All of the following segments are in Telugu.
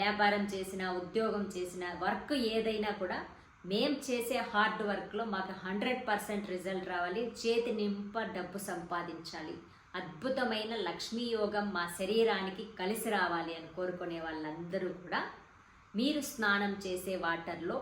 వ్యాపారం చేసిన ఉద్యోగం చేసిన వర్క్ ఏదైనా కూడా మేం చేసే హార్డ్ వర్క్లో మాకు హండ్రెడ్ పర్సెంట్ రిజల్ట్ రావాలి. చేతి నింప డబ్బు సంపాదించాలి. అద్భుతమైన లక్ష్మీ యోగం మా శరీరానికి కలిసి రావాలి అని కోరుకునే వాళ్ళందరూ కూడా మీరు స్నానం చేసే వాటర్లో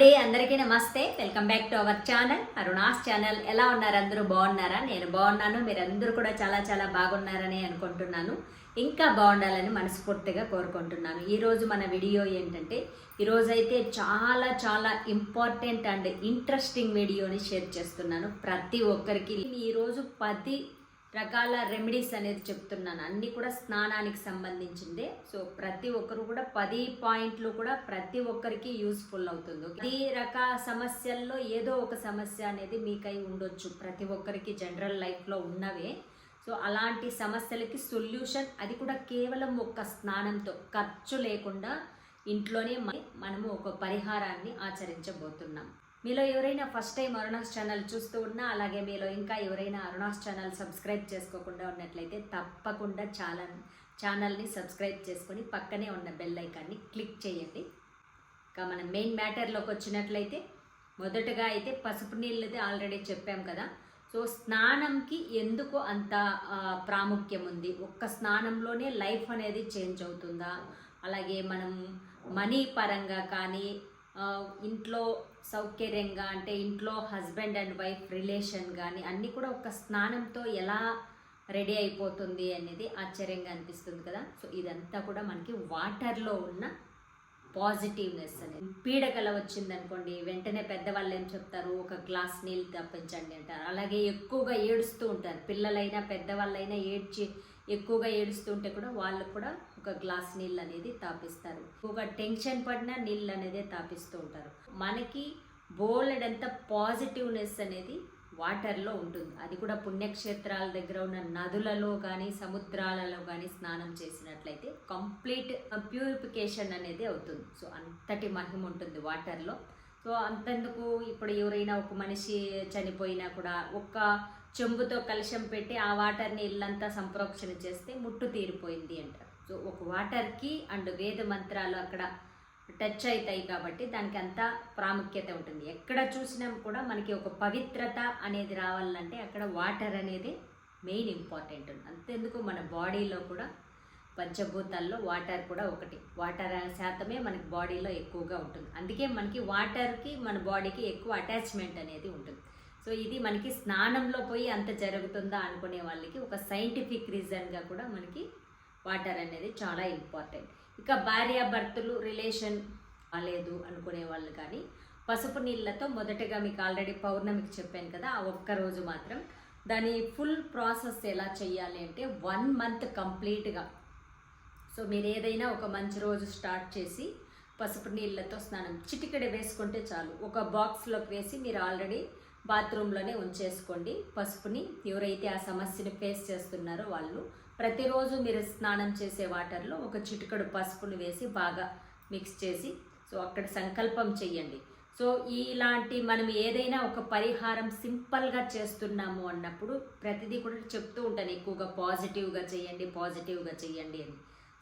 డే అందరికీ నమస్తే. Welcome back to our channel Aruna's channel ఎలా ఉన్నారు? అందరూ బాగున్నారా? నేను బాగున్నాను. మీరందరూ కూడా చాలా చాలా బాగున్నారని అనుకుంటున్నాను. ఇంకా బాగుండాలని మనస్ఫూర్తిగా కోరుకుంటున్నాను. ఈరోజు మన వీడియో ఏంటంటే ఈరోజైతే చాలా చాలా ఇంపార్టెంట్ అండ్ ఇంట్రెస్టింగ్ వీడియోని షేర్ చేస్తున్నాను ప్రతి ఒక్కరికి. ఈరోజు పది రకాల రెమెడీస్ అనేది చెప్తున్నాను. అన్నీ కూడా స్నానానికి సంబంధించిందే. సో ప్రతి ఒక్కరు కూడా పది పాయింట్లు కూడా ప్రతి ఒక్కరికి యూస్ఫుల్ అవుతుంది. పది రకాల సమస్యల్లో ఏదో ఒక సమస్య అనేది మీకై ఉండొచ్చు. ప్రతి ఒక్కరికి జనరల్ లైఫ్లో ఉన్నవే. సో అలాంటి సమస్యలకి సొల్యూషన్ అది కూడా కేవలం ఒక్క స్నానంతో ఖర్చు లేకుండా ఇంట్లోనే మనము ఒక పరిహారాన్ని ఆచరించబోతున్నాం. మీలో ఎవరైనా ఫస్ట్ టైం అరుణాస్ ఛానల్ చూస్తూ ఉన్నా అలాగే మీలో ఇంకా ఎవరైనా అరుణాస్ ఛానల్ సబ్స్క్రైబ్ చేసుకోకుండా ఉన్నట్లయితే తప్పకుండా చాలా ఛానల్ని సబ్స్క్రైబ్ చేసుకొని పక్కనే ఉన్న బెల్ ఐకాన్ని క్లిక్ చేయండి. ఇంకా మనం మెయిన్ మ్యాటర్లోకి వచ్చినట్లయితే మొదటగా అయితే పసుపు నీళ్ళది ఆల్రెడీ చెప్పాం కదా. సో స్నానంకి ఎందుకు అంత ప్రాముఖ్యం ఉంది? ఒక్క స్నానంలోనే లైఫ్ అనేది చేంజ్ అవుతుందా? అలాగే మనం మనీ పరంగా కానీ ఇంట్లో సౌకర్యంగా అంటే ఇంట్లో హస్బెండ్ అండ్ వైఫ్ రిలేషన్ కానీ అన్నీ కూడా ఒక స్నానంతో ఎలా రెడీ అయిపోతుంది అనేది ఆశ్చర్యంగా అనిపిస్తుంది కదా. సో ఇదంతా కూడా మనకి వాటర్లో ఉన్న పాజిటివ్నెస్ అనేది. పీడకల వచ్చిందనుకోండి వెంటనే పెద్దవాళ్ళు ఏం చెప్తారు? ఒక గ్లాస్ నీళ్ళు తప్పించండి అంటారు. అలాగే ఎక్కువగా ఏడుస్తూ ఉంటారు. పిల్లలైనా పెద్దవాళ్ళైనా ఏడ్చి ఎక్కువగా ఏడుస్తుంటే కూడా వాళ్ళు కూడా ఒక గ్లాస్ నీళ్ళు అనేది తాపిస్తారు. ఎక్కువగా టెన్షన్ పడినా నీళ్ళు అనేది తాపిస్తూ ఉంటారు. మనకి బోలెడంత పాజిటివ్నెస్ అనేది వాటర్లో ఉంటుంది. అది కూడా పుణ్యక్షేత్రాల దగ్గర ఉన్న నదులలో కానీ సముద్రాలలో కానీ స్నానం చేసినట్లయితే కంప్లీట్ ప్యూరిఫికేషన్ అనేది అవుతుంది. సో అంతటి మహిమ ఉంటుంది వాటర్లో. సో అంతెందుకు? ఇప్పుడు ఎవరైనా ఒక మనిషి చనిపోయినా కూడా ఒక్క చెంబుతో కలుషం పెట్టి ఆ వాటర్ని ఇల్లంతా సంప్రోక్షణ చేస్తే ముట్టు తీరిపోయింది అంటారు. సో ఒక వాటర్కి అండ్ వేద మంత్రాలు అక్కడ టచ్ అవుతాయి కాబట్టి దానికి అంత ప్రాముఖ్యత ఉంటుంది. ఎక్కడ చూసినా కూడా మనకి ఒక పవిత్రత అనేది రావాలంటే అక్కడ వాటర్ అనేది మెయిన్ ఇంపార్టెంట్. అంతెందుకు మన బాడీలో కూడా పంచభూతాల్లో వాటర్ కూడా ఒకటి. వాటర్ శాతమే మనకి బాడీలో ఎక్కువగా ఉంటుంది. అందుకే మనకి వాటర్కి మన బాడీకి ఎక్కువ అటాచ్మెంట్ అనేది ఉంటుంది. సో ఇది మనకి స్నానంలో పోయి అంత జరుగుతుందా అనుకునే వాళ్ళకి ఒక సైంటిఫిక్ రీజన్గా కూడా మనకి వాటర్ అనేది చాలా ఇంపార్టెంట్ ఇక భార్యాభర్తలు రిలేషన్ బాగాలేదు అనుకునే వాళ్ళు కానీ పసుపు నీళ్ళతో మొదటగా మీకు ఆల్రెడీ పౌర్ణమికి చెప్పాను కదా ఆ ఒక్క రోజు మాత్రం దాని ఫుల్ ప్రాసెస్ ఎలా చేయాలి అంటే వన్ మంత్ కంప్లీట్గా సో మీరు ఏదైనా ఒక మంచి రోజు స్టార్ట్ చేసి పసుపు నీళ్ళతో స్నానం చిటికెడ వేసుకుంటే చాలు. ఒక బాక్స్లోకి వేసి మీరు ఆల్రెడీ బాత్రూంలోనే ఉంచేసుకోండి. పసుపుని ఎవరైతే ఆ సమస్యని ఫేస్ చేస్తున్నారో వాళ్ళు ప్రతిరోజు మీరు స్నానం చేసే వాటర్లో ఒక చిటికడు పసుపును వేసి బాగా మిక్స్ చేసి సో అక్కడ సంకల్పం చెయ్యండి. సో ఇలాంటి మనం ఏదైనా ఒక పరిహారం సింపుల్గా చేస్తున్నాము అన్నప్పుడు ప్రతిదీ కూడా చెప్తూ ఉంటాను ఎక్కువగా పాజిటివ్గా చేయండి పాజిటివ్గా చేయండి అని.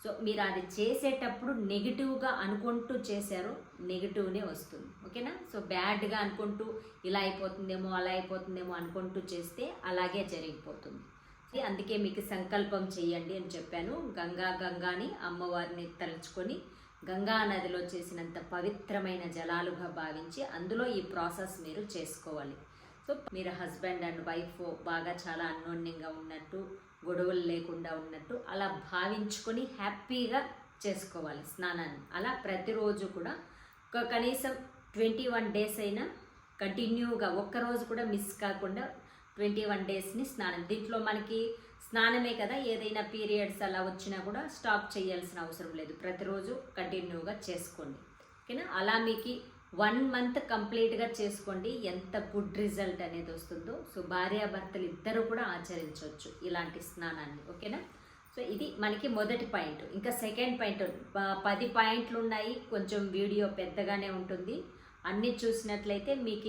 సో మీరు అది చేసేటప్పుడు నెగిటివ్గా అనుకుంటూ చేశారు నెగిటివ్నే వస్తుంది. ఓకేనా? సో బ్యాడ్గా అనుకుంటూ ఇలా అయిపోతుందేమో అలా అయిపోతుందేమో అనుకుంటూ చేస్తే అలాగే జరిగిపోతుంది. అందుకే మీకు సంకల్పం చేయండి అని చెప్పాను. గంగా గంగాని అమ్మవారిని తలుచుకొని గంగా నదిలో చేసినంత పవిత్రమైన జలాలుగా భావించి అందులో ఈ ప్రాసెస్ మీరు చేసుకోవాలి. సో మీరు హస్బెండ్ అండ్ వైఫ్ బాగా చాలా అన్యోన్యంగా ఉన్నట్టు గొడవలు లేకుండా ఉన్నట్టు అలా భావించుకొని హ్యాపీగా చేసుకోవాలి స్నానాన్ని. అలా ప్రతిరోజు కూడా ఒక కనీసం ట్వంటీ వన్ డేస్ అయినా కంటిన్యూగా ఒక్కరోజు కూడా మిస్ కాకుండా ట్వంటీ వన్ డేస్ని స్నానం. దీంట్లో మనకి స్నానమే కదా ఏదైనా పీరియడ్స్ అలా వచ్చినా కూడా స్టాప్ చేయాల్సిన అవసరం లేదు. ప్రతిరోజు కంటిన్యూగా చేసుకోండి. ఓకేనా? అలా మీకు వన్ మంత్ కంప్లీట్గా చేసుకోండి. ఎంత గుడ్ రిజల్ట్ అనేది వస్తుందో. సో భార్యాభర్తలు ఇద్దరు కూడా ఆచరించవచ్చు ఇలాంటి స్నానాన్ని. ఓకేనా? సో ఇది మనకి మొదటి పాయింట్. ఇంకా సెకండ్ పాయింట్ పది పాయింట్లు ఉన్నాయి. కొంచెం వీడియో పెద్దగానే ఉంటుంది. అన్ని చూసినట్లయితే మీకు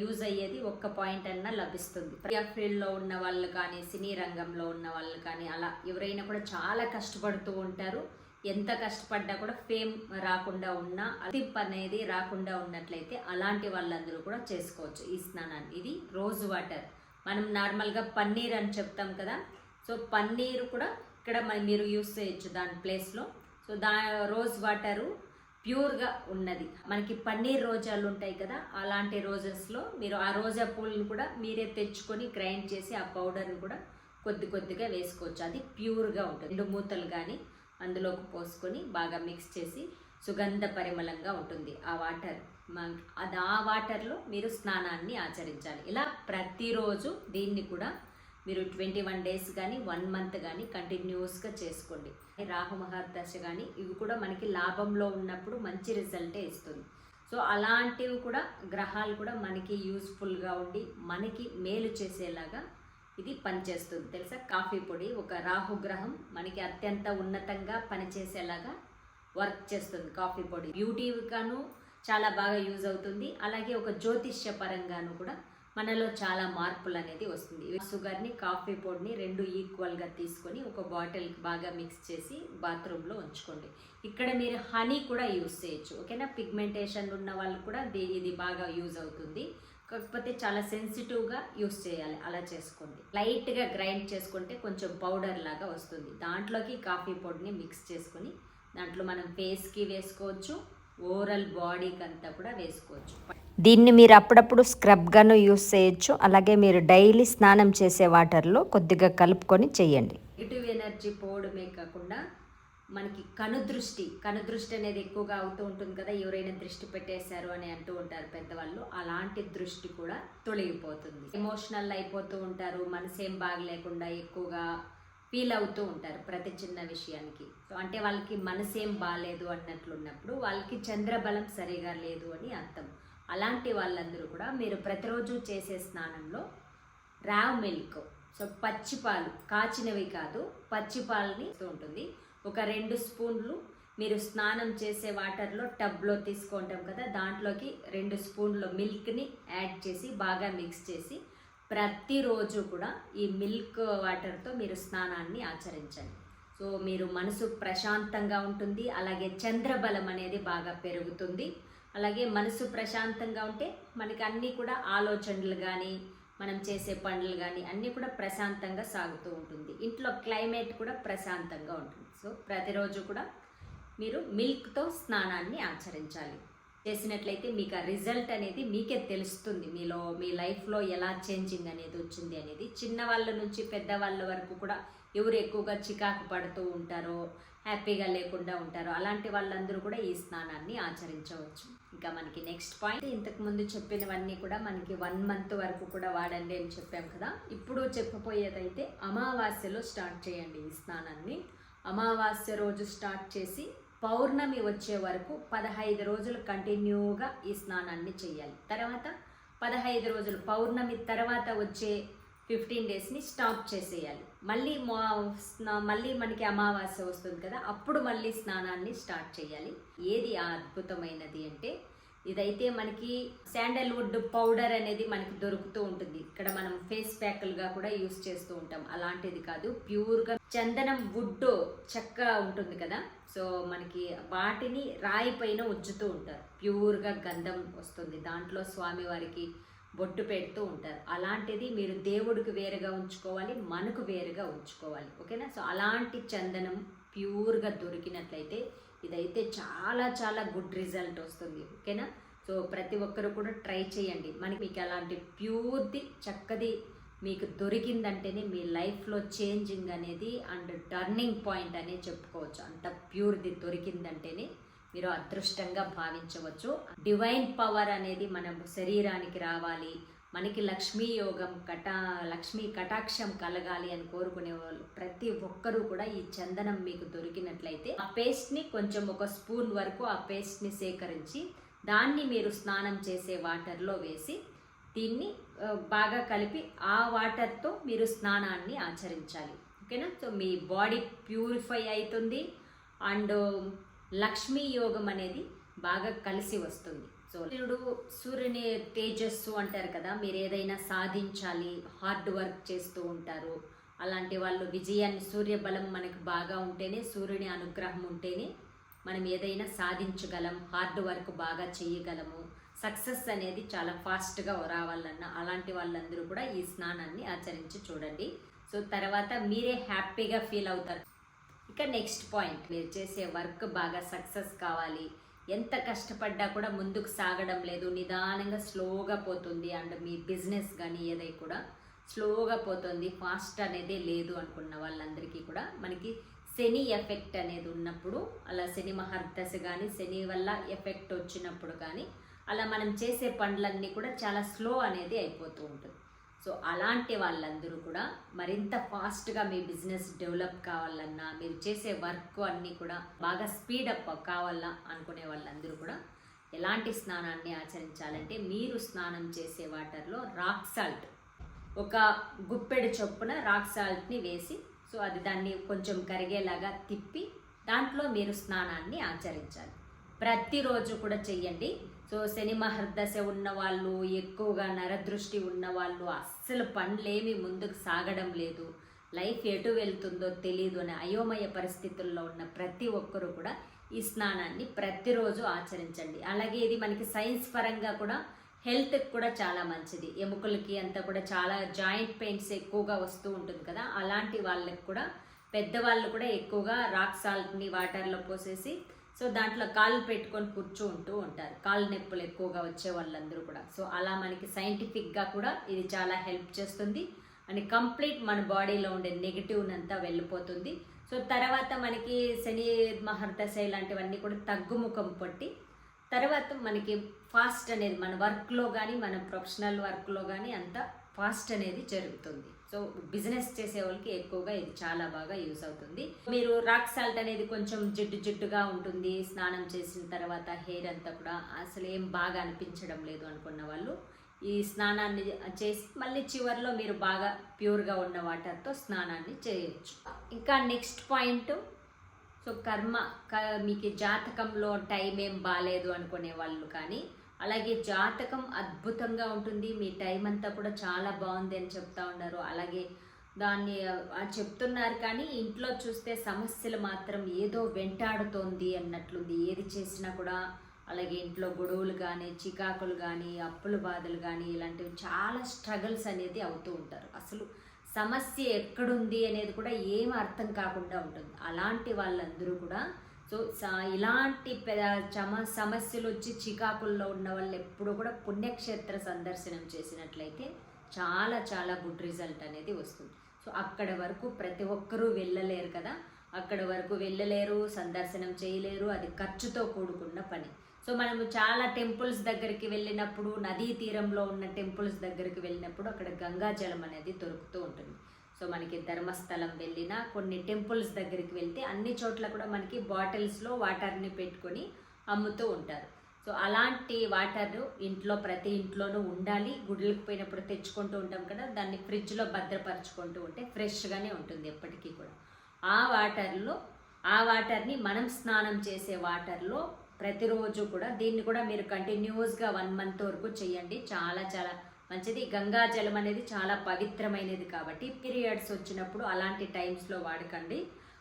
యూజ్ అయ్యేది ఒక్క పాయింట్ అన్నా లభిస్తుంది. ఫీల్డ్లో ఉన్న వాళ్ళు కానీ సినీ రంగంలో ఉన్న వాళ్ళు కానీ అలా ఎవరైనా కూడా చాలా కష్టపడుతూ ఉంటారు. ఎంత కష్టపడ్డా కూడా ఫేమ్ రాకుండా ఉన్నా అతిప్ అనేది రాకుండా ఉన్నట్లయితే అలాంటి వాళ్ళందరూ కూడా చేసుకోవచ్చు ఈ స్నానాన్ని. ఇది రోజ్ వాటర్. మనం నార్మల్గా పన్నీర్ అని చెప్తాం కదా సో పన్నీర్ కూడా ఇక్కడ మ- మీరు యూస్ చేయొచ్చు దాని ప్లేస్లో. సో దా రోజ్ వాటరు ప్యూర్గా ఉన్నది. మనకి పన్నీర్ రోజాలు ఉంటాయి కదా అలాంటి రోజెస్లో మీరు ఆ రోజా పూలను కూడా మీరే తెచ్చుకొని గ్రైండ్ చేసి ఆ పౌడర్ని కూడా కొద్ది కొద్దిగా వేసుకోవచ్చు. అది ప్యూర్గా ఉంటుంది. రెండు మూతలు కానీ అందులోకి పోసుకొని బాగా మిక్స్ చేసి సుగంధ పరిమళంగా ఉంటుంది. ఆ వాటర్ అది ఆ వాటర్లో మీరు స్నానాన్ని ఆచరించాలి. ఇలా ప్రతిరోజు దీన్ని కూడా మీరు ట్వంటీ వన్ డేస్ కానీ వన్ మంత్ కానీ కంటిన్యూస్గా చేసుకోండి. రాహు మహర్దశ కానీ ఇవి కూడా మనకి లాభంలో ఉన్నప్పుడు మంచి రిజల్టే ఇస్తుంది. సో అలాంటివి కూడా గ్రహాలు కూడా మనకి యూస్ఫుల్గా ఉండి మనకి మేలు చేసేలాగా ఇది పనిచేస్తుంది. తెలుసా? కాఫీ పొడి ఒక రాహుగ్రహం మనకి అత్యంత ఉన్నతంగా పనిచేసేలాగా వర్క్ చేస్తుంది కాఫీ పొడి. బ్యూటీగాను చాలా బాగా యూజ్ అవుతుంది. అలాగే ఒక జ్యోతిష్య పరంగాను కూడా మనలో చాలా మార్పులు అనేది వస్తుంది. షుగర్ని కాఫీ పొడిని రెండు ఈక్వల్గా తీసుకొని ఒక బాటిల్కి బాగా మిక్స్ చేసి బాత్రూంలో ఉంచుకోండి. ఇక్కడ మీరు హనీ కూడా యూజ్ చేయొచ్చు. ఓకేనా? పిగ్మెంటేషన్ ఉన్న వాళ్ళు కూడా ఇది బాగా యూజ్ అవుతుంది. కాకపోతే చాలా సెన్సిటివ్గా యూస్ చేయాలి. అలా చేసుకోండి. లైట్గా గ్రైండ్ చేసుకుంటే కొంచెం పౌడర్ లాగా వస్తుంది. దాంట్లోకి కాఫీ పొడిని మిక్స్ చేసుకొని దాంట్లో మనం ఫేస్కి వేసుకోవచ్చు. ఓవరాల్ బాడీకి అంతా కూడా వేసుకోవచ్చు. దీన్ని మీరు అప్పుడప్పుడు స్క్రబ్గాను యూస్ చేయొచ్చు. అలాగే మీరు డైలీ స్నానం చేసే వాటర్లో కొద్దిగా కలుపుకొని చేయండి. నెగిటివ్ ఎనర్జీ పోవడమే కాకుండా మనకి కనుదృష్టి కనుదృష్టి అనేది ఎక్కువగా అవుతూ ఉంటుంది కదా ఎవరైనా దృష్టి పెట్టేశారు అని అంటూ ఉంటారు పెద్దవాళ్ళు. అలాంటి దృష్టి కూడా తొలగిపోతుంది. ఎమోషనల్ అయిపోతూ ఉంటారు మనసేం బాగలేకుండా ఎక్కువగా ఫీల్ అవుతూ ఉంటారు ప్రతి చిన్న విషయానికి. సో అంటే వాళ్ళకి మనసేం బాగాలేదు అన్నట్లున్నప్పుడు వాళ్ళకి చంద్రబలం సరిగా లేదు అని అర్థం. అలాంటి వాళ్ళందరూ కూడా మీరు ప్రతిరోజు చేసే స్నానంలో రావ్ మిల్క్. సో పచ్చిపాలు కాచినవి కాదు పచ్చిపాలని ఉంటుంది. ఒక రెండు స్పూన్లు మీరు స్నానం చేసే వాటర్లో టబ్లో తీసుకుంటాం కదా దాంట్లోకి రెండు స్పూన్ల మిల్క్ని యాడ్ చేసి బాగా మిక్స్ చేసి ప్రతిరోజు కూడా ఈ మిల్క్ వాటర్తో మీరు స్నానాన్ని ఆచరించండి. సో మీరు మనసు ప్రశాంతంగా ఉంటుంది అలాగే చంద్రబలం అనేది బాగా పెరుగుతుంది. అలాగే మనసు ప్రశాంతంగా ఉంటే మనకి అన్నీ కూడా ఆలోచనలు కానీ మనం చేసే పనులు కానీ అన్నీ కూడా ప్రశాంతంగా సాగుతూ ఉంటుంది. ఇంట్లో క్లైమేట్ కూడా ప్రశాంతంగా ఉంటుంది. సో ప్రతిరోజు కూడా మీరు మిల్క్తో స్నానాన్ని ఆచరించాలి. చేసినట్లయితే మీకు ఆ రిజల్ట్ అనేది మీకే తెలుస్తుంది. మీలో మీ లైఫ్లో ఎలా చేంజింగ్ అనేది వచ్చింది అనేది చిన్నవాళ్ళ నుంచి పెద్ద వాళ్ళ వరకు కూడా ఎవరు ఎక్కువగా చికాకు పడుతూ ఉంటారో హ్యాపీగా లేకుండా ఉంటారో అలాంటి వాళ్ళందరూ కూడా ఈ స్నానాన్ని ఆచరించవచ్చు. ఇంకా మనకి నెక్స్ట్ పాయింట్ ఇంతకు ముందు చెప్పినవన్నీ కూడా మనకి వన్ మంత్ వరకు కూడా వాడండి అని చెప్పాం కదా. ఇప్పుడు చెప్పబోయేదైతే అమావాస్యలో స్టార్ట్ చేయండి ఈ స్నానాన్ని. అమావాస్య రోజు స్టార్ట్ చేసి పౌర్ణమి వచ్చే వరకు పదహైదు రోజులు కంటిన్యూగా ఈ స్నానాన్ని చేయాలి. తర్వాత పదహైదు రోజులు పౌర్ణమి తర్వాత వచ్చే ఫిఫ్టీన్ డేస్ని స్టాప్ చేసేయాలి. మళ్ళీ మా స్నా- మళ్ళీ మనకి అమావాస్య వస్తుంది కదా అప్పుడు మళ్ళీ స్నానాన్ని స్టార్ట్ చేయాలి. ఏది ఆ అద్భుతమైనది అంటే ఇదైతే మనకి శాండల్వుడ్ పౌడర్ అనేది మనకి దొరుకుతూ ఉంటుంది. ఇక్కడ మనం ఫేస్ ప్యాక్లుగా కూడా యూస్ చేస్తూ ఉంటాం. అలాంటిది కాదు ప్యూర్గా చందనం వుడ్ చెక్క ఉంటుంది కదా సో మనకి వాటిని రాయి పైన ఉంచుతూ ఉంటారు. ప్యూర్గా గంధం వస్తుంది. దాంట్లో స్వామివారికి బొట్టు పెడుతూ ఉంటారు. అలాంటిది మీరు దేవుడికి వేరుగా ఉంచుకోవాలి మనకు వేరుగా ఉంచుకోవాలి. ఓకేనా? సో అలాంటి చందనం ప్యూర్గా దొరికినట్లయితే ఇదైతే చాలా చాలా గుడ్ రిజల్ట్ వస్తుంది. ఓకేనా? సో ప్రతి ఒక్కరు కూడా ట్రై చేయండి. మనకి మీకు అలాంటి ప్యూర్ది చక్కది మీకు దొరికిందంటేనే మీ లైఫ్లో చేంజింగ్ అనేది అండ్ టర్నింగ్ పాయింట్ అనే చెప్పుకోవచ్చు. అంత ప్యూర్ది దొరికిందంటేనే మీరు అదృష్టంగా భావించవచ్చు. డివైన్ పవర్ అనేది మన శరీరానికి రావాలి. మనకి లక్ష్మీ యోగం కటా లక్ష్మీ కటాక్షం కలగాలి అని కోరుకునే వాళ్ళు ప్రతి ఒక్కరూ కూడా ఈ చందనం మీకు దొరికినట్లయితే ఆ పేస్ట్ని కొంచెం ఒక స్పూన్ వరకు ఆ పేస్ట్ని సేకరించి దాన్ని మీరు స్నానం చేసే వాటర్లో వేసి దీన్ని బాగా కలిపి ఆ వాటర్తో మీరు స్నానాన్ని ఆచరించాలి. ఓకేనా? సో మీ బాడీ ప్యూరిఫై అవుతుంది. అండ్ లక్ష్మీ యోగం అనేది బాగా కలిసి వస్తుంది. సో సూర్యుడు సూర్యుని తేజస్సు అంటారు కదా మీరు ఏదైనా సాధించాలి హార్డ్ వర్క్ చేస్తూ ఉంటారు. అలాంటి వాళ్ళు విజయాన్ని సూర్య బలం మనకు బాగా ఉంటేనే సూర్యుని అనుగ్రహం ఉంటేనే మనం ఏదైనా సాధించగలం హార్డ్ వర్క్ బాగా చేయగలము. సక్సెస్ అనేది చాలా ఫాస్ట్గా రావాలన్న అలాంటి వాళ్ళందరూ కూడా ఈ స్నానాన్ని ఆచరించి చూడండి. సో తర్వాత మీరే హ్యాపీగా ఫీల్ అవుతారు. ఇక నెక్స్ట్ పాయింట్ మీరు చేసే వర్క్ బాగా సక్సెస్ కావాలి. ఎంత కష్టపడ్డా కూడా ముందుకు సాగడం లేదు. నిదానంగా స్లోగా పోతుంది. అండ్ మీ బిజినెస్ కానీ ఏదై కూడా స్లోగా పోతుంది. ఫాస్ట్ అనేది లేదు అనుకున్న వాళ్ళందరికీ కూడా మనకి శని ఎఫెక్ట్ అనేది ఉన్నప్పుడు అలా శని మహర్దశ కానీ శని వల్ల ఎఫెక్ట్ వచ్చినప్పుడు కానీ అలా మనం చేసే పనులన్నీ కూడా చాలా స్లో అనేది అయిపోతూ ఉంటుంది. సో అలాంటి వాళ్ళందరూ కూడా మరింత ఫాస్ట్గా మీ బిజినెస్ డెవలప్ కావాలన్నా మీరు చేసే వర్క్ అన్నీ కూడా బాగా స్పీడప్ కావాలా అనుకునే వాళ్ళందరూ కూడా ఎలాంటి స్నానాన్ని ఆచరించాలంటే మీరు స్నానం చేసే వాటర్లో రాక్ సాల్ట్ ఒక గుప్పెడు చొప్పున రాక్ సాల్ట్ని వేసి సో అది దాన్ని కొంచెం కరిగేలాగా తిప్పి దాంట్లో మీరు స్నానాన్ని ఆచరించాలి. ప్రతిరోజు కూడా చెయ్యండి. సో శని మహర్దశ ఉన్నవాళ్ళు ఎక్కువగా నరదృష్టి ఉన్నవాళ్ళు అస్సలు పనులేమి ముందుకు సాగడం లేదు. లైఫ్ ఎటు వెళ్తుందో తెలియదు అనే అయోమయ పరిస్థితుల్లో ఉన్న ప్రతి ఒక్కరూ కూడా ఈ స్నానాన్ని ప్రతిరోజు ఆచరించండి. అలాగే ఇది మనకి సైన్స్ పరంగా కూడా హెల్త్కి కూడా చాలా మంచిది. ఎముకలకి అంతా కూడా చాలా జాయింట్ పెయిన్స్ ఎక్కువగా వస్తూ ఉంటుంది కదా అలాంటి వాళ్ళకి కూడా పెద్దవాళ్ళు కూడా ఎక్కువగా రాక్ సాల్ట్ని వాటర్లో పోసేసి సో దాంట్లో కాళ్ళు పెట్టుకొని కూర్చుంటూ ఉంటారు. కాళ్ళు నొప్పులు ఎక్కువగా వచ్చే వాళ్ళందరూ కూడా. సో అలా మనకి సైంటిఫిక్గా కూడా ఇది చాలా హెల్ప్ చేస్తుంది. అని కంప్లీట్ మన బాడీలో ఉండే నెగిటివ్ అంతా వెళ్ళిపోతుంది. సో తర్వాత మనకి శని మహర్దశ ఇలాంటివన్నీ కూడా తగ్గుముఖం పట్టి తర్వాత మనకి ఫాస్ట్ అనేది మన వర్క్లో కానీ మన ప్రొఫెషనల్ వర్క్లో కానీ అంత ఫాస్ట్ అనేది జరుగుతుంది. సో బిజినెస్ చేసే వాళ్ళకి ఎక్కువగా ఇది చాలా బాగా యూస్ అవుతుంది. మీరు రాక్ సాల్ట్ అనేది కొంచెం జిడ్డు జిడ్డుగా ఉంటుంది. స్నానం చేసిన తర్వాత హెయిర్ అంతా కూడా అసలు ఏం బాగా అనిపించడం లేదు అనుకున్న వాళ్ళు ఈ స్నానాన్ని చేసి మళ్ళీ చివరిలో మీరు బాగా ప్యూర్గా ఉన్న వాటర్తో స్నానాన్ని చేయొచ్చు. ఇంకా నెక్స్ట్ పాయింట్ సో కర్మ క- మీకు జాతకంలో టైం ఏం బాగాలేదు అనుకునే వాళ్ళు కానీ అలాగే జాతకం అద్భుతంగా ఉంటుంది. మీ టైం అంతా కూడా చాలా బాగుంది అని చెప్తా ఉన్నారు. అలాగే దాన్ని చెప్తున్నారు కానీ ఇంట్లో చూస్తే సమస్యలు మాత్రం ఏదో వెంటాడుతోంది అన్నట్లుంది. ఏది చేసినా కూడా అలాగే ఇంట్లో గొడవలు కానీ చికాకులు కానీ అప్పుల బాధలు కానీ ఇలాంటివి చాలా స్ట్రగల్స్ అనేది అవుతూ ఉంటారు. అసలు సమస్య ఎక్కడుంది అనేది కూడా ఏం అర్థం కాకుండా ఉంటుంది. అలాంటి వాళ్ళందరూ కూడా సో ఇలాంటి చమ సమస్యలు వచ్చి చికాకుల్లో ఉన్న వాళ్ళు ఎప్పుడు కూడా పుణ్యక్షేత్ర సందర్శనం చేసినట్లయితే చాలా చాలా గుడ్ రిజల్ట్ అనేది వస్తుంది. సో అక్కడ వరకు ప్రతి ఒక్కరూ వెళ్ళలేరు కదా. అక్కడ వరకు వెళ్ళలేరు సందర్శనం చేయలేరు అది ఖర్చుతో కూడుకున్న పని. సో మనము చాలా టెంపుల్స్ దగ్గరికి వెళ్ళినప్పుడు నదీ తీరంలో ఉన్న టెంపుల్స్ దగ్గరికి వెళ్ళినప్పుడు అక్కడ గంగా జలం అనేది దొరుకుతూ ఉంటుంది. సో మనకి ధర్మస్థలం వెళ్ళినా కొన్ని టెంపుల్స్ దగ్గరికి వెళ్తే అన్ని చోట్ల కూడా మనకి బాటిల్స్లో వాటర్ని పెట్టుకొని అమ్ముతూ ఉంటారు. సో అలాంటి వాటర్ ఇంట్లో ప్రతి ఇంట్లోనూ ఉండాలి. గుడికి పోయినప్పుడు తెచ్చుకుంటూ ఉంటాం కదా దాన్ని ఫ్రిడ్జ్లో భద్రపరచుకుంటూ ఉంటే ఫ్రెష్గానే ఉంటుంది ఎప్పటికీ కూడా. ఆ వాటర్లో ఆ వాటర్ని మనం స్నానం చేసే వాటర్లో ప్రతిరోజు కూడా దీన్ని కూడా మీరు కంటిన్యూస్గా వన్ మంత్ వరకు చేయండి. చాలా చాలా మంచిది. గంగా జలం అనేది చాలా పవిత్రమైనది కాబట్టి పీరియడ్స్ వచ్చినప్పుడు అలాంటి టైమ్స్లో వాడకండి.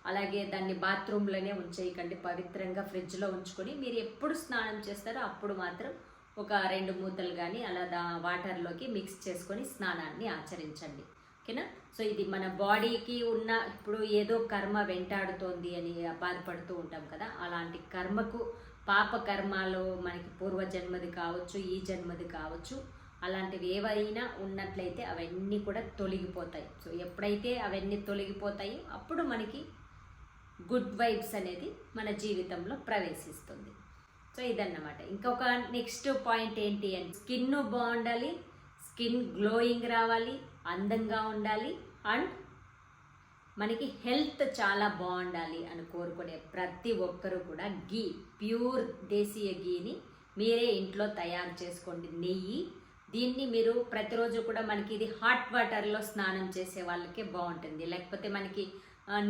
అలాగే దాన్ని బాత్రూంలోనే ఉంచేయకండి. పవిత్రంగా ఫ్రిడ్జ్లో ఉంచుకొని మీరు ఎప్పుడు స్నానం చేస్తారో అప్పుడు మాత్రం ఒక రెండు మూతలు కానీ అలా దా వాటర్లోకి మిక్స్ చేసుకొని స్నానాన్ని ఆచరించండి. ఓకేనా? సో ఇది మన బాడీకి ఉన్న ఇప్పుడు ఏదో కర్మ వెంటాడుతోంది అని బాధపడుతూ ఉంటాం కదా. అలాంటి కర్మకు పాప కర్మలో మనకి పూర్వజన్మది కావచ్చు ఈ జన్మది కావచ్చు. అలాంటివి ఏవైనా ఉన్నట్లయితే అవన్నీ కూడా తొలగిపోతాయి. సో ఎప్పుడైతే అవన్నీ తొలగిపోతాయో అప్పుడు మనకి గుడ్ వైబ్స్ అనేది మన జీవితంలో ప్రవేశిస్తుంది. సో ఇదన్నమాట. ఇంకొక నెక్స్ట్ పాయింట్ ఏంటి అంటే స్కిన్ బాగుండాలి స్కిన్ గ్లోయింగ్ రావాలి అందంగా ఉండాలి అండ్ మనకి హెల్త్ చాలా బాగుండాలి అని కోరుకునే ప్రతి ఒక్కరూ కూడా గీ ప్యూర్ దేశీయ గీని మీరే ఇంట్లో తయారు చేసుకోండి. నెయ్యి దీన్ని మీరు ప్రతిరోజు కూడా మనకి ఇది హాట్ వాటర్లో స్నానం చేసే వాళ్ళకే బాగుంటుంది. లేకపోతే మనకి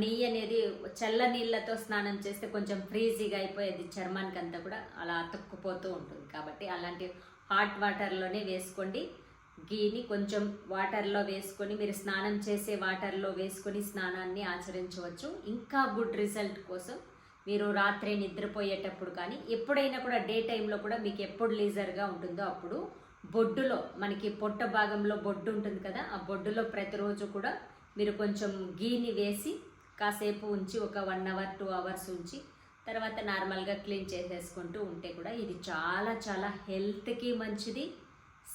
నెయ్యి అనేది చల్ల నీళ్ళతో స్నానం చేస్తే కొంచెం ఫ్రీజీగా అయిపోయేది చర్మానికి అంతా కూడా అలా అతుక్కుపోతూ ఉంటుంది. కాబట్టి అలాంటి హాట్ వాటర్లోనే వేసుకోండి. గీని కొంచెం వాటర్లో వేసుకొని మీరు స్నానం చేసే వాటర్లో వేసుకొని స్నానాన్ని ఆచరించవచ్చు. ఇంకా గుడ్ రిజల్ట్ కోసం మీరు రాత్రి నిద్రపోయేటప్పుడు కానీ ఎప్పుడైనా కూడా డే టైంలో కూడా మీకు ఎప్పుడు లీజర్గా ఉంటుందో అప్పుడు బొడ్డులో మనకి పొట్ట భాగంలో బొడ్డు ఉంటుంది కదా ఆ బొడ్డులో ప్రతిరోజు కూడా మీరు కొంచెం గీని వేసి కాసేపు ఉంచి ఒక వన్ అవర్ టూ అవర్స్ ఉంచి తర్వాత నార్మల్గా క్లీన్ చేసేసుకుంటూ ఉంటే కూడా ఇది చాలా చాలా హెల్త్కి మంచిది.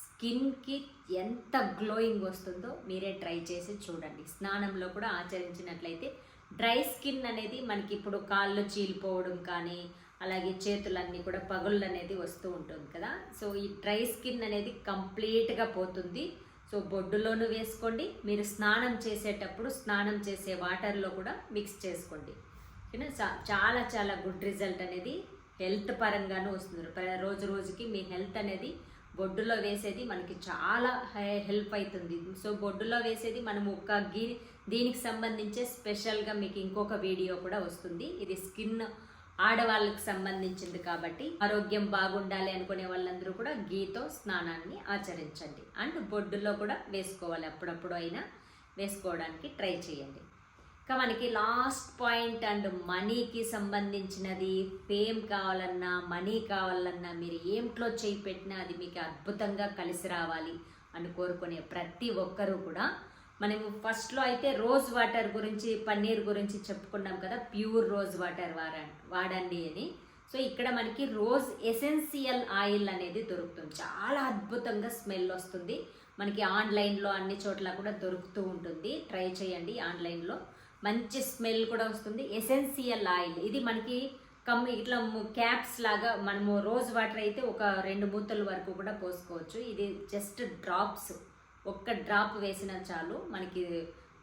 స్కిన్కి ఎంత గ్లోయింగ్ వస్తుందో మీరే ట్రై చేసి చూడండి. స్నానంలో కూడా ఆచరించినట్లయితే డ్రై స్కిన్ అనేది మనకి ఇప్పుడు కాళ్ళు చీలిపోవడం కానీ అలాగే చేతులన్నీ కూడా పగుళ్ళు అనేది వస్తూ ఉంటుంది కదా. సో ఈ డ్రై స్కిన్ అనేది కంప్లీట్గా పోతుంది. సో బొడ్డులోనూ వేసుకోండి. మీరు స్నానం చేసేటప్పుడు స్నానం చేసే వాటర్లో కూడా మిక్స్ చేసుకోండి. ఓకేనా? చాలా చాలా గుడ్ రిజల్ట్ అనేది హెల్త్ పరంగానూ వస్తుంది. రోజు రోజుకి మీ హెల్త్ అనేది బొడ్డులో వేసేది మనకి చాలా హెల్ప్ అవుతుంది సో బొడ్డులో వేసేది మనం ఒక గీ దీనికి సంబంధించే స్పెషల్గా మీకు ఇంకొక వీడియో కూడా వస్తుంది. ఇది స్కిన్ ఆడవాళ్ళకి సంబంధించింది కాబట్టి ఆరోగ్యం బాగుండాలి అనుకునే వాళ్ళందరూ కూడా గీతో స్నానాన్ని ఆచరించండి. అండ్ బొడ్డులో కూడా వేసుకోవాలి. అప్పుడప్పుడు అయినా వేసుకోవడానికి ట్రై చేయండి. ఇంకా మనకి లాస్ట్ పాయింట్ అండ్ మనీకి సంబంధించినది ఫేమ్ కావాలన్నా మనీ కావాలన్నా మీరు ఏంట్లో చేయి పెట్టినా అది మీకు అద్భుతంగా కలిసి రావాలి అని కోరుకునే ప్రతి ఒక్కరూ కూడా మనము ఫస్ట్లో అయితే రోజ్ వాటర్ గురించి పన్నీర్ గురించి చెప్పుకున్నాం కదా ప్యూర్ రోజ్ వాటర్ వాడ వాడండి అని. సో ఇక్కడ మనకి రోజ్ ఎసెన్షియల్ ఆయిల్ అనేది దొరుకుతుంది. చాలా అద్భుతంగా స్మెల్ వస్తుంది. మనకి ఆన్లైన్లో అన్ని చోట్ల కూడా దొరుకుతూ ఉంటుంది. ట్రై చేయండి ఆన్లైన్లో మంచి స్మెల్ కూడా వస్తుంది. ఎసెన్షియల్ ఆయిల్ ఇది మనకి కమ్ ఇట్లా క్యాప్స్ లాగా మనము రోజ్ వాటర్ అయితే ఒక రెండు మూతల వరకు కూడా పోసుకోవచ్చు. ఇది జస్ట్ డ్రాప్స్ ఒక్క డ్రాప్ వేసినా చాలు. మనకి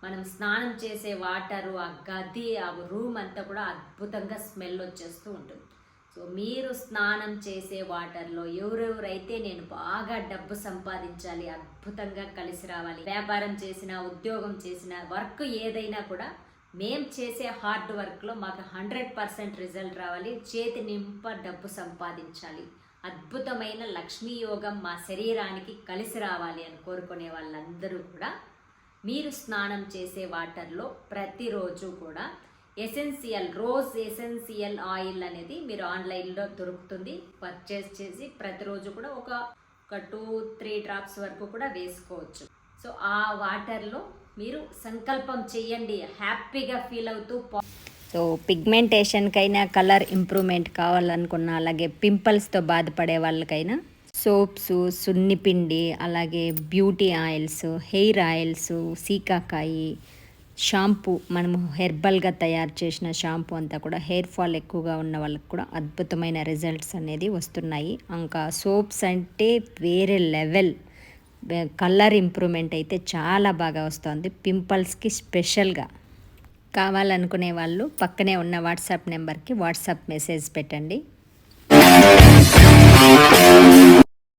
మనం స్నానం చేసే వాటరు ఆ గది ఆ రూమ్ అంతా కూడా అద్భుతంగా స్మెల్ వచ్చేస్తూ ఉంటుంది. సో మీరు స్నానం చేసే వాటర్లో ఎవరెవరైతే నేను బాగా డబ్బు సంపాదించాలి అద్భుతంగా కలిసి రావాలి వ్యాపారం చేసిన ఉద్యోగం చేసిన వర్క్ ఏదైనా కూడా మేం చేసే హార్డ్ వర్క్లో మాకు హండ్రెడ్ పర్సెంట్ రిజల్ట్ రావాలి. చేతి నింప డబ్బు సంపాదించాలి. అద్భుతమైన లక్ష్మీ యోగం మా శరీరానికి కలిసి రావాలి అని కోరుకునే వాళ్ళందరూ కూడా మీరు స్నానం చేసే వాటర్లో ప్రతిరోజు కూడా ఎసెన్సియల్ రోజ్ ఎసెన్సియల్ ఆయిల్ అనేది మీరు ఆన్లైన్లో దొరుకుతుంది. పర్చేస్ చేసి ప్రతిరోజు కూడా ఒక ఒక టూ త్రీ డ్రాప్స్ వరకు కూడా వేసుకోవచ్చు. సో ఆ వాటర్లో మీరు సంకల్పం చేయండి. హ్యాపీగా ఫీల్ అవుతూ సో పిగ్మెంటేషన్కైనా కలర్ ఇంప్రూవ్మెంట్ కావాలనుకున్న అలాగే పింపుల్స్తో బాధపడే వాళ్ళకైనా సోప్స్ సున్నిపిండి అలాగే beauty oils hair oils shikakai shampoo మనము హెర్బల్గా తయారు చేసిన షాంపూ అంతా కూడా హెయిర్ ఫాల్ ఎక్కువగా ఉన్న వాళ్ళకి కూడా అద్భుతమైన రిజల్ట్స్ అనేది వస్తున్నాయి. ఇంకా సోప్స్ అంటే వేరే లెవెల్. కలర్ ఇంప్రూవ్మెంట్ అయితే చాలా బాగా వస్తుంది. పింపుల్స్కి స్పెషల్గా కావాలనుకునే వాళ్ళు పక్కనే ఉన్న వాట్సాప్ నెంబర్కి వాట్సాప్ మెసేజ్ పెట్టండి.